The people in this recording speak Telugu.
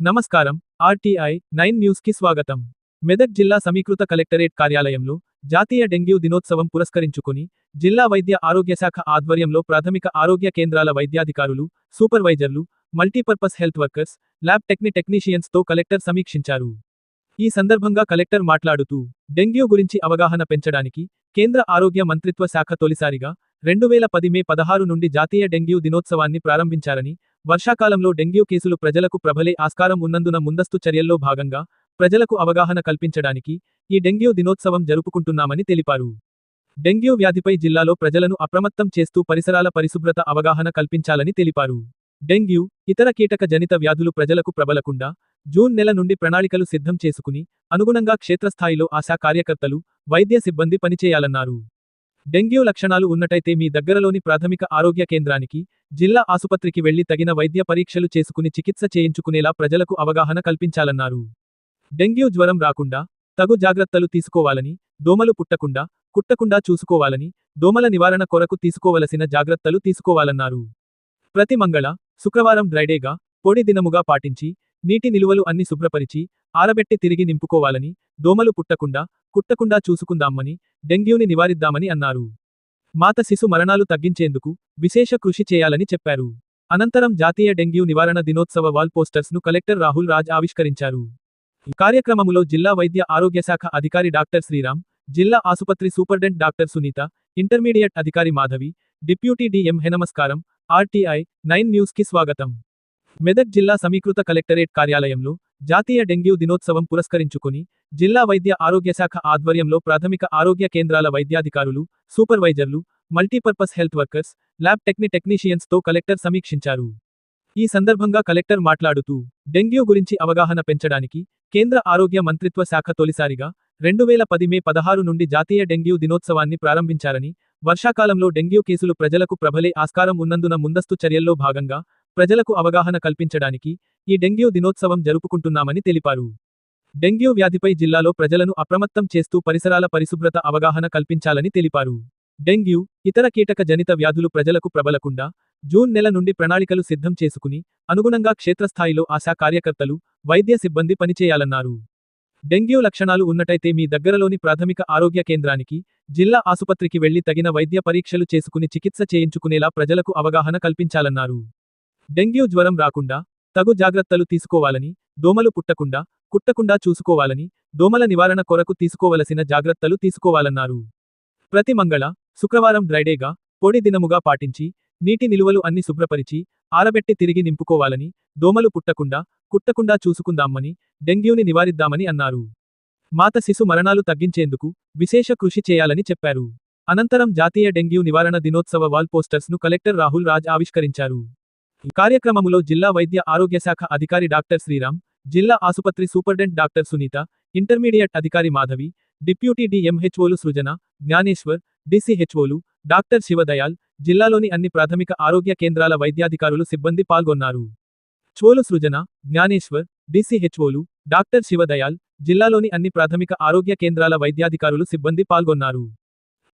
నమస్కారం. ఆర్టీఐ నైన్ న్యూస్కి స్వాగతం. మెదక్ జిల్లా సమీకృత కలెక్టరేట్ కార్యాలయంలో జాతీయ డెంగ్యూ దినోత్సవం పురస్కరించుకుని జిల్లా వైద్య ఆరోగ్య శాఖ ఆధ్వర్యంలో ప్రాథమిక ఆరోగ్య కేంద్రాల వైద్యాధికారులు సూపర్వైజర్లు మల్టీపర్పస్ హెల్త్ వర్కర్స్ ల్యాబ్ టెక్ని టెక్నీషియన్స్తో కలెక్టర్ సమీక్షించారు. ఈ సందర్భంగా కలెక్టర్ మాట్లాడుతూ డెంగ్యూ గురించి అవగాహన పెంచడానికి కేంద్ర ఆరోగ్య మంత్రిత్వ శాఖ తొలిసారిగా రెండు వేల పది మే పదహారు నుండి జాతీయ డెంగ్యూ దినోత్సవాన్ని ప్రారంభించారని వర్షాకాలంలో డెంగ్యూ కేసులు ప్రజలకు ప్రబలే ఆస్కారం ఉన్నందున ముందస్తు చర్యల్లో భాగంగా ప్రజలకు అవగాహన కల్పించడానికి ఈ డెంగ్యూ దినోత్సవం జరుపుకుంటున్నామని తెలిపారు. డెంగ్యూ వ్యాధిపై జిల్లాలో ప్రజలను అప్రమత్తం చేస్తూ పరిసరాల పరిశుభ్రత అవగాహన కల్పించాలని తెలిపారు. డెంగ్యూ ఇతర కీటక జనిత వ్యాధులు ప్రజలకు ప్రబలకుండా జూన్ నెల నుండి ప్రణాళికలు సిద్ధం చేసుకుని అనుగుణంగా క్షేత్రస్థాయిలో ఆశా కార్యకర్తలు వైద్య సిబ్బంది పనిచేయాలన్నారు. డెంగ్యూ లక్షణాలు ఉన్నటైతే మీ దగ్గరలోని ప్రాథమిక ఆరోగ్య కేంద్రానికి జిల్లా ఆసుపత్రికి వెళ్ళి తగిన వైద్య పరీక్షలు చేసుకుని చికిత్స చేయించుకునేలా ప్రజలకు అవగాహన కల్పించాలన్నారు. డెంగ్యూ జ్వరం రాకుండా తగు జాగ్రత్తలు తీసుకోవాలని దోమలు పుట్టకుండా కుట్టకుండా చూసుకోవాలని దోమల నివారణ కొరకు తీసుకోవలసిన జాగ్రత్తలు తీసుకోవాలన్నారు. ప్రతి మంగళ శుక్రవారం డ్రైడేగా పొడి దినముగా పాటించి నీటి నిలువలు అన్ని శుభ్రపరిచి ఆరబెట్టి తిరిగి నింపుకోవాలని దోమలు పుట్టకుండా కుట్టకుండా చూసుకుందామని డెంగ్యూని నివారిద్దామని అన్నారు. మాత శిశు మరణాలు తగ్గించేందుకు విశేష కృషి చేయాలని చెప్పారు. అనంతరం జాతీయ డెంగ్యూ నివారణ దినోత్సవ వాల్ పోస్టర్స్ను కలెక్టర్ రాహుల్ రాజ్ ఆవిష్కరించారు. కార్యక్రమములో జిల్లా వైద్య ఆరోగ్య శాఖ అధికారి డాక్టర్ శ్రీరామ్ జిల్లా ఆసుపత్రి సూపర్డెంట్ డాక్టర్ సునీత ఇంటర్మీడియట్ అధికారి మాధవి డిప్యూటీ డిఎం హెనమస్కారం ఆర్టీఐ నైన్ న్యూస్కి స్వాగతం. మెదక్ జిల్లా సమీకృత కలెక్టరేట్ కార్యాలయంలో జాతీయ డెంగ్యూ దినోత్సవం పురస్కరించుకుని జిల్లా వైద్య ఆరోగ్య శాఖ ఆధ్వర్యంలో ప్రాథమిక ఆరోగ్య కేంద్రాల వైద్యాధికారులు సూపర్వైజర్లు మల్టీపర్పస్ హెల్త్ వర్కర్స్ ల్యాబ్ టెక్ని టెక్నీషియన్స్తో కలెక్టర్ సమీక్షించారు. ఈ సందర్భంగా కలెక్టర్ మాట్లాడుతూ డెంగ్యూ గురించి అవగాహన పెంచడానికి కేంద్ర ఆరోగ్య మంత్రిత్వ శాఖ తొలిసారిగా రెండు వేల పది మే పదహారు నుండి జాతీయ డెంగ్యూ దినోత్సవాన్ని ప్రారంభించారని వర్షాకాలంలో డెంగ్యూ కేసులు ప్రజలకు ప్రబలే ఆస్కారం ఉన్నందున ముందస్తు చర్యల్లో భాగంగా ప్రజలకు అవగాహన కల్పించడానికి ఈ డెంగ్యూ దినోత్సవం జరుపుకుంటున్నామని తెలిపారు. డెంగ్యూ వ్యాధిపై జిల్లాలో ప్రజలను అప్రమత్తం చేస్తూ పరిసరాల పరిశుభ్రత అవగాహన కల్పించాలని తెలిపారు. డెంగ్యూ ఇతర కీటక జనిత వ్యాధులు ప్రజలకు ప్రబలకుండా జూన్ నెల నుండి ప్రణాళికలు సిద్ధం చేసుకుని అనుగుణంగా క్షేత్రస్థాయిలో ఆశా కార్యకర్తలు వైద్య సిబ్బంది పనిచేయాలన్నారు. డెంగ్యూ లక్షణాలు ఉన్నటైతే మీ దగ్గరలోని ప్రాథమిక ఆరోగ్య కేంద్రానికి జిల్లా ఆసుపత్రికి వెళ్ళి తగిన వైద్య పరీక్షలు చేసుకుని చికిత్స చేయించుకునేలా ప్రజలకు అవగాహన కల్పించాలన్నారు. డెంగ్యూ జ్వరం రాకుండా తగు జాగ్రత్తలు తీసుకోవాలని దోమలు పుట్టకుండా కుట్టకుండా చూసుకోవాలని దోమల నివారణ కొరకు తీసుకోవలసిన జాగ్రత్తలు తీసుకోవాలన్నారు. ప్రతి మంగళ శుక్రవారం డ్రైడేగా పొడి దినముగా పాటించి నీటి నిలువలు అన్ని శుభ్రపరిచి ఆరబెట్టి తిరిగి నింపుకోవాలని దోమలు పుట్టకుండా కుట్టకుండా చూసుకుందామని డెంగ్యూని నివారిద్దామని అన్నారు. మాత శిశు మరణాలు తగ్గించేందుకు విశేష కృషి చేయాలని చెప్పారు. అనంతరం జాతీయ డెంగ్యూ నివారణ దినోత్సవ వాల్పోస్టర్స్ను కలెక్టర్ రాహుల్ రాజ్ ఆవిష్కరించారు. కార్యక్రమములో జిల్లా వైద్య ఆరోగ్య శాఖ అధికారి డాక్టర్ శ్రీరామ్ జిల్లా ఆసుపత్రి సూపర్డెంట్ డాక్టర్ సునీత ఇంటర్మీడియట్ అధికారి మాధవి డిప్యూటీ డిఎంహెచ్ఓలు సృజన జ్ఞానేశ్వర్ డిసిహెచ్ఓలు డాక్టర్ శివదయాల్ జిల్లాలోని అన్ని ప్రాథమిక ఆరోగ్య కేంద్రాల వైద్యాధికారులు సిబ్బంది పాల్గొన్నారు. చోలు సృజన జ్ఞానేశ్వర్ డిసిహెచ్ఓలు డాక్టర్ శివదయాల్ జిల్లాలోని అన్ని ప్రాథమిక ఆరోగ్య కేంద్రాల వైద్యాధికారులు సిబ్బంది పాల్గొన్నారు.